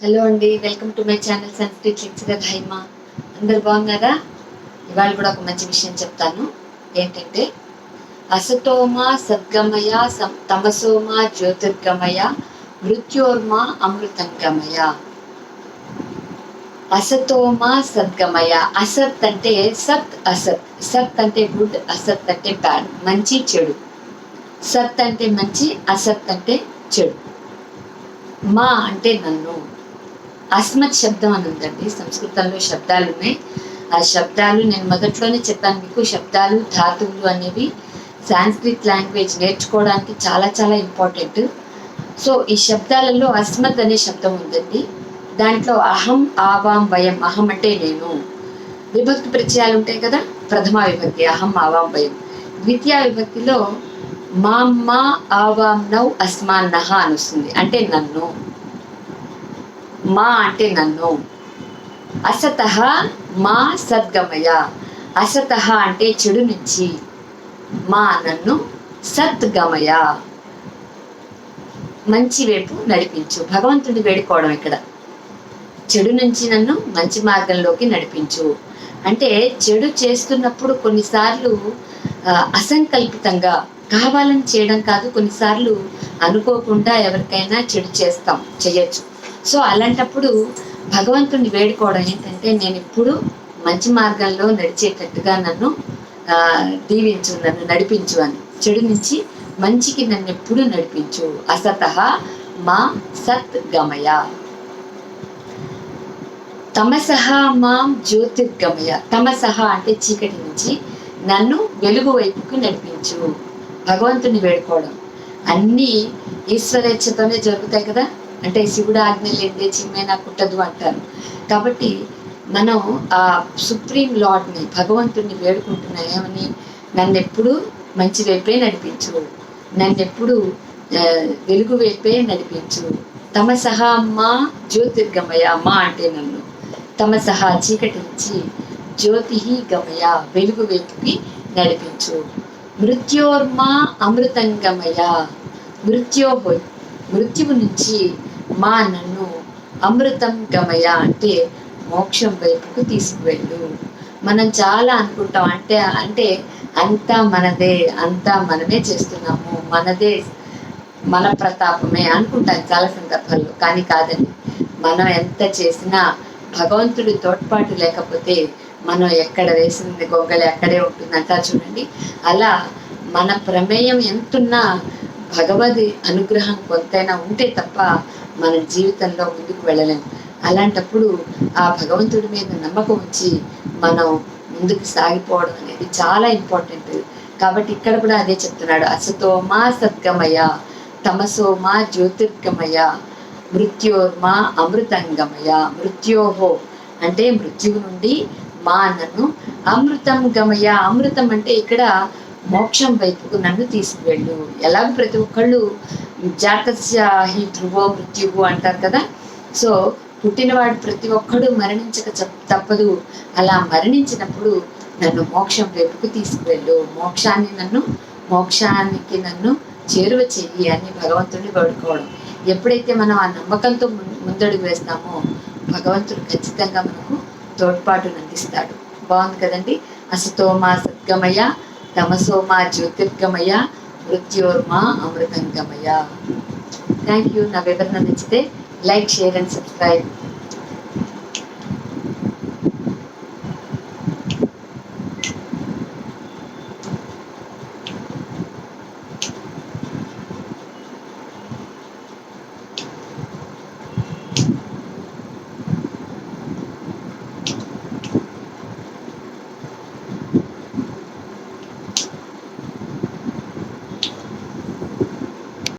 Hello అండి welcome to my channel Sanskrit lecturer Haima అందరు బాగున్నారా? ఇవాళ కూడా ఒక మంచి విషయం చెప్తాను. ఏంటంటే అసతోమ సద్గమయ తమసోమ జ్యోతిర్గమయ మృత్యోర్మ అమృతంగమయ. అసతోమ సద్గమయ. అసత్ అంటే సత్ అసత్. సత్ అంటే గుడ్ అసత్ అంటే బ్యాడ్ మంచి చెడు. సత్ అంటే మంచి అసత్ అంటే చెడు. మా అంటే నన్ను. అస్మత్ శబ్దం అని ఉందండి. సంస్కృతంలో శబ్దాలు ఉన్నాయి. ఆ శబ్దాలు నేను మొదట్లోనే చెప్పాను మీకు. శబ్దాలు ధాతువులు అనేవి సాంస్క్రిట్ లాంగ్వేజ్ నేర్చుకోవడానికి చాలా చాలా ఇంపార్టెంట్. సో ఈ శబ్దాలలో అస్మత్ అనే శబ్దం ఉందండి. దాంట్లో అహం ఆవాం భయం అహం అంటే నేను. విభక్తి ప్రత్యయాలు ఉంటాయి కదా? ప్రథమ విభక్తి అహం ఆవాం భయం ద్వితీయ విభక్తిలో మా మా ఆవాం నౌ అస్మాన్నహ అని వస్తుంది. అంటే నన్ను. మా అంటే నన్ను. అసత మా సద్గమయ. అసత అంటే చెడు నుంచి. మా నన్ను సద్గమయ. మంచి వైపు నడిపించు. భగవంతుడి వేడుకోవడం ఇక్కడ. చెడు నుంచి నన్ను మంచి మార్గంలోకి నడిపించు. అంటే చెడు చేస్తున్నప్పుడు కొన్నిసార్లు అసంకల్పితంగా కావాలని చేయడం కాదు. కొన్నిసార్లు అనుకోకుండా ఎవరికైనా చెడు చేస్తాం చేయొచ్చు. సో అలాంటప్పుడు భగవంతుని వేడుకోవడం ఏంటంటే నేను ఇప్పుడు మంచి మార్గంలో నడిచేటట్టుగా నన్ను ఆ, దీవించు నన్ను నడిపించు అని చెడు నుంచి మంచికి నన్ను ఎప్పుడు నడిపించు. అసత మా సత్ గమయ తమసహ మాం జ్యోతిర్గమయ. తమసహ అంటే చీకటి నుంచి నన్ను వెలుగు వైపుకు నడిపించు. భగవంతుని వేడుకోవడం. అన్నీ ఈశ్వరేచ్ఛతోనే జరుగుతాయి కదా? అంటే శివుడు ఆజ్ఞ లేదే చిమ్మైనా కుట్టదు అంటారు. కాబట్టి మనం ఆ సుప్రీం లార్డ్ని భగవంతుడిని వేడుకుంటున్నా ఏమని నన్ను ఎప్పుడు మంచి వైపే నడిపించు. నన్ను ఎప్పుడు వెలుగు వైపే నడిపించు. తమ సహా మా జ్యోతిర్గమయ మా అంటే నన్ను. తమ సహా చీకటి నుంచి జ్యోతి గమయ వెలుగు వైపుకి నడిపించు. మృత్యోర్మా అమృతంగమయ. మృత్యోహో మృత్యువు నుంచి మా నన్ను అమృతం గమయ అంటే మోక్షం వైపుకు తీసుకువెళ్ళు. మనం చాలా అనుకుంటాం. అంటే అంటే అంతా మనదే అంతా మనమే చేస్తున్నాము. మనదే మన ప్రతాపమే అనుకుంటాం చాలా సందర్భాల్లో. కానీ కాదండి. మనం ఎంత చేసినా భగవంతుడి తోడ్పాటు లేకపోతే మనం ఎక్కడ వేసింది గొంగళి అక్కడే ఉంటుందంటారు చూడండి. అలా మన ప్రమేయం ఎంతున్నా భగవది అనుగ్రహం కొంతైనా ఉంటే తప్ప మన జీవితంలో ముందుకు వెళ్ళలేం. అలాంటప్పుడు ఆ భగవంతుడి మీద నమ్మకం ఉంచి మనం ముందుకు సాగిపోవడం అనేది చాలా ఇంపార్టెంట్. కాబట్టి ఇక్కడ కూడా అదే చెప్తున్నాడు. అసతో మా సద్గమయ తమసోమా జ్యోతిర్గమయ మృత్యోర్మా అమృతంగమయ. మృత్యోహో అంటే మృత్యువు నుండి మా నన్ను అమృతం గమయ అమృతం అంటే ఇక్కడ మోక్షం వైపుకు నన్ను తీసుకువెళ్ళు. ఎలాగ ప్రతి ఒక్కళ్ళు జాతస్య హి ధ్రువో మృత్యువు అంటారు కదా. సో పుట్టినవాడు ప్రతి ఒక్కడు మరణించక తప్పదు. అలా మరణించినప్పుడు నన్ను మోక్షం వైపుకు తీసుకువెళ్ళు. మోక్షాన్ని నన్ను మోక్షానికి నన్ను చేరువ చెయ్యి అని భగవంతుడిని వేడుకోవడం ఎప్పుడైతే మనం ఆ నమ్మకంతో ముందడుగు వేస్తామో భగవంతుడు ఖచ్చితంగా మనకు తోడ్పాటును అందిస్తాడు. బాగుంది కదండి? అసతోమా సద్గమయ తమసోమా జ్యోతిర్గమయ మృత్యోర్మా అమృతంగమయ. థ్యాంక్ యూ నా వివరణ నచ్చితే లైక్ షేర్ అండ్ సబ్స్క్రైబ్.